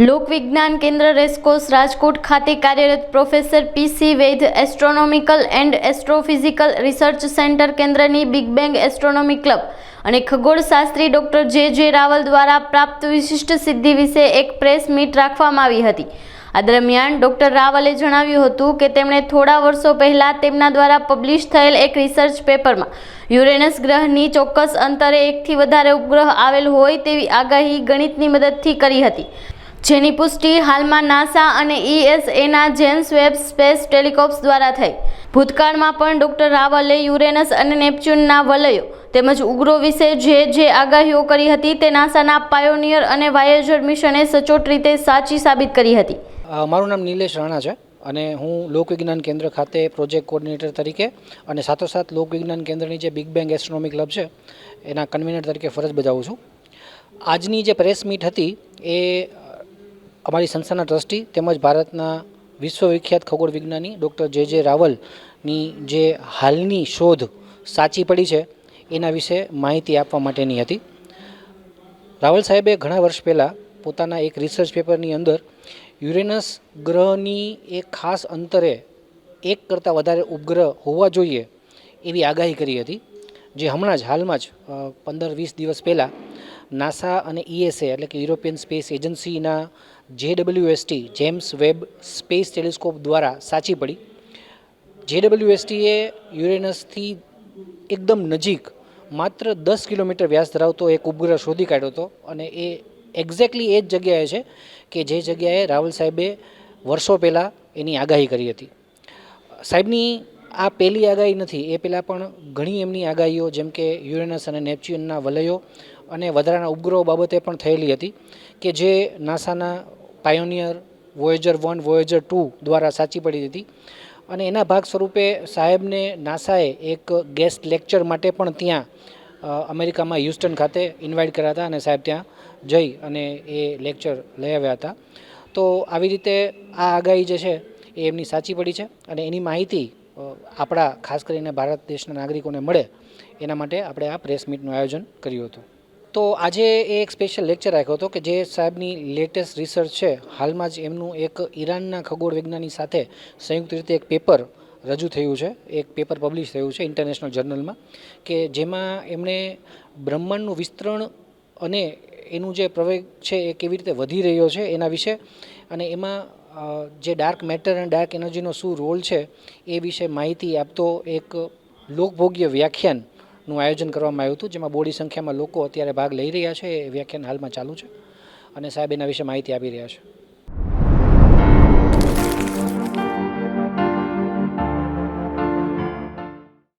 લોકવિજ્ઞાન કેન્દ્ર રેસકોર્સ રાજકોટ ખાતે કાર્યરત professor PC Vaid astronomical and astrophysical research centre કેન્દ્રની બિગ બેંગ એસ્ટ્રોનોમી ક્લબ અને ખગોળશાસ્ત્રી ડોક્ટર જે જે રાવલ દ્વારા પ્રાપ્ત વિશિષ્ટ સિદ્ધિ વિશે એક પ્રેસ મીટ રાખવામાં આવી હતી. આ દરમિયાન ડોક્ટર રાવલે જણાવ્યું હતું કે તેમણે થોડા વર્ષો પહેલાં તેમના દ્વારા પબ્લિશ થયેલ એક રિસર્ચ પેપરમાં યુરેનસ ગ્રહની ચોક્કસ અંતરે એકથી વધારે ઉપગ્રહ આવેલ હોય તેવી આગાહી ગણિતની મદદથી કરી હતી. જેની પુષ્ટિ હાલમાં નાસા અને ઈએસએના જેમ્સ વેબ સ્પેસ ટેલિકોપ્સ દ્વારા થઈ. ભૂતકાળમાં પણ ડોક્ટર રાવલે યુરેનસ અને નેપચ્યુનના વલયો તેમજ ઉગ્રો વિશે જે જે આગાહીઓ કરી હતી તે નાસાના પાયોનિયર અને વાયેજર મિશને સચોટ રીતે સાચી સાબિત કરી હતી. મારું નામ નિલેશ રાણા છે અને હું લોકવિજ્ઞાન કેન્દ્ર ખાતે પ્રોજેક્ટ કોર્ડિનેટર તરીકે અને સાથોસાથ લોકવિજ્ઞાન કેન્દ્રની જે બિગ બેંગ એસ્ટ્રોનોમી ક્લબ છે, એના કન્વીનર તરીકે ફરજ બજાવું છું. આજની જે પ્રેસ મીટ હતી એ અમારી સંસ્થાના ટ્રસ્ટી તેમજ ભારતના વિશ્વવિખ્યાત ખગોળ વિજ્ઞાની ડૉક્ટર જે જે રાવલની જે હાલની શોધ સાચી પડી છે, એના વિશે માહિતી આપવા માટેની હતી. રાવલ સાહેબે ઘણા વર્ષ પહેલાં પોતાના એક રિસર્ચ પેપરની અંદર યુરેનસ ગ્રહની એક ખાસ અંતરે એક કરતાં વધારે ઉપગ્રહ હોવા જોઈએ એવી આગાહી કરી હતી, જે હમણાં જ, હાલમાં જ પંદર વીસ દિવસ પહેલાં નાસા અને ઈએસએ એટલે કે યુરોપિયન સ્પેસ એજન્સીના જે WST James Webb space telescope દ્વારા સાચી પડી. જેડબલ્યુએસટીએ યુરેનસથી એકદમ નજીક માત્ર દસ કિલોમીટર વ્યાસ ધરાવતો એક ઉપગ્રહ શોધી કાઢ્યો હતો અને એ એક્ઝેક્ટલી એ જ જગ્યાએ છે કે જે જગ્યાએ રાહુલ સાહેબે વર્ષો પહેલાં એની આગાહી કરી હતી. સાહેબની આ પહેલી આગાહી નથી, એ પહેલાં પણ ઘણી એમની આગાહીઓ જેમ કે યુરેનસ અને નેપચ્યુનના વલયો અને વધારાના ઉપગ્રહો બાબતે પણ થયેલી હતી કે જે નાસાના Pioneer Voyager one Voyager two દ્વારા સાચી પડી હતી. અને એના ભાગ સ્વરૂપે સાહેબને નાસાએ એક ગેસ્ટ લેક્ચર માટે પણ ત્યાં અમેરિકામાં હ્યુસ્ટન ખાતે ઇન્વાઇટ કર્યા હતા અને સાહેબ ત્યાં જઈ અને એ લેક્ચર લઈ આવ્યા હતા. તો આવી રીતે આ આગાહી જે છે એ એમની સાચી પડી છે અને એની માહિતી આપણા ખાસ કરીને ભારત દેશના નાગરિકોને મળે એના માટે આપણે આ પ્રેસ મીટનું આયોજન કર્યું હતું. તો આજે એ એક સ્પેશિયલ લેક્ચર રાખ્યો હતો કે જે સાહેબની લેટેસ્ટ રિસર્ચ છે, હાલમાં જ એમનું એક ઈરાનના ખગોળ વિજ્ઞાની સાથે સંયુક્ત રીતે એક પેપર રજૂ થયું છે, એક પેપર પબ્લિશ થયું છે ઇન્ટરનેશનલ જર્નલમાં કે જેમાં એમણે બ્રહ્માંડનું વિસ્તરણ અને એનું જે પ્રવેગ છે એ કેવી રીતે વધી રહ્યો છે એના વિશે અને એમાં જે ડાર્ક મેટર અને ડાર્ક એનર્જીનો શું રોલ છે એ વિશે માહિતી આપતો એક લોકભોગ્ય વ્યાખ્યાનનું આયોજન કરવામાં આવ્યું હતું, જેમાં બોડી સંખ્યામાં લોકો અત્યારે ભાગ લઈ રહ્યા છે, એ વ્યાખ્યાન હાલમાં ચાલુ છે. અને સાહેબ, એના વિશે માહિતી આપી રહ્યા છે.